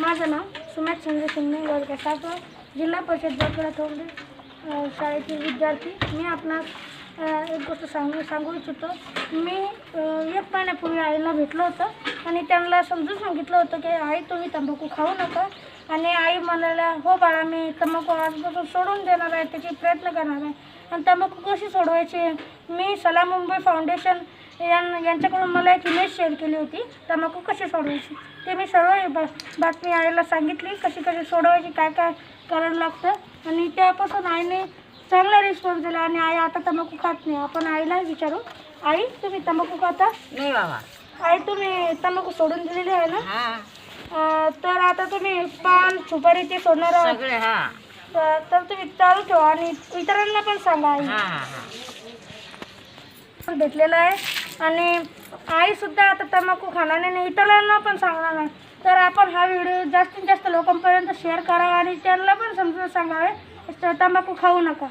माझं नाव सुमेध संजय शिंदे वर्ग सातवा जिल्हा परिषद बरकडा थोडे शाळेतील विद्यार्थी. मी आपणास एक गोष्ट सांगू सांगू इच्छितो. मी एक महिन्यापूर्वी आईला भेटलो होतं आणि त्यांना समजून सांगितलं होतं की आई तुम्ही तंबाखू खाऊ नका. आणि आई म्हणाल्या हो बाळा मी तंबाखू आजपासून सोडून देणार आहे त्याचे प्रयत्न करणार आहे. आणि तंबाखू कशी सोडवायची? मी सलाम मुंबई फाउंडेशन यां यांच्याकडून मला एक इमेज शेअर केली होती. तंबाखू कशी सोडवायची? ते मी सर्व बा बातमी आईला सांगितली कशी कशी सोडवायची काय काय करायला लागतं. आणि त्यापासून आईने चांगला रिस्पॉन्स दिला आणि आई आता तंबाखू खात नाही. आपण आईला विचारू. आई तुम्ही तंबाखू खाता? नाही बाबा. आई तुम्ही तंबाखू सोडून दिलेली आहे ना? तर आता तुम्ही पान सुपारी ते सोडणार आहात. तर तुम्ही चालू ठेवा आणि इतरांना पण सांगा आई. भेटलेलं आहे. आणि आईसुद्धा आता तंबाखू खाणार नाही आणि इतरांना पण सांगणार नाही. तर आपण हा व्हिडिओ जास्तीत जास्त लोकांपर्यंत शेअर करावा आणि त्यांना पण समजून सांगावे. तर तंबाखू खाऊ नका.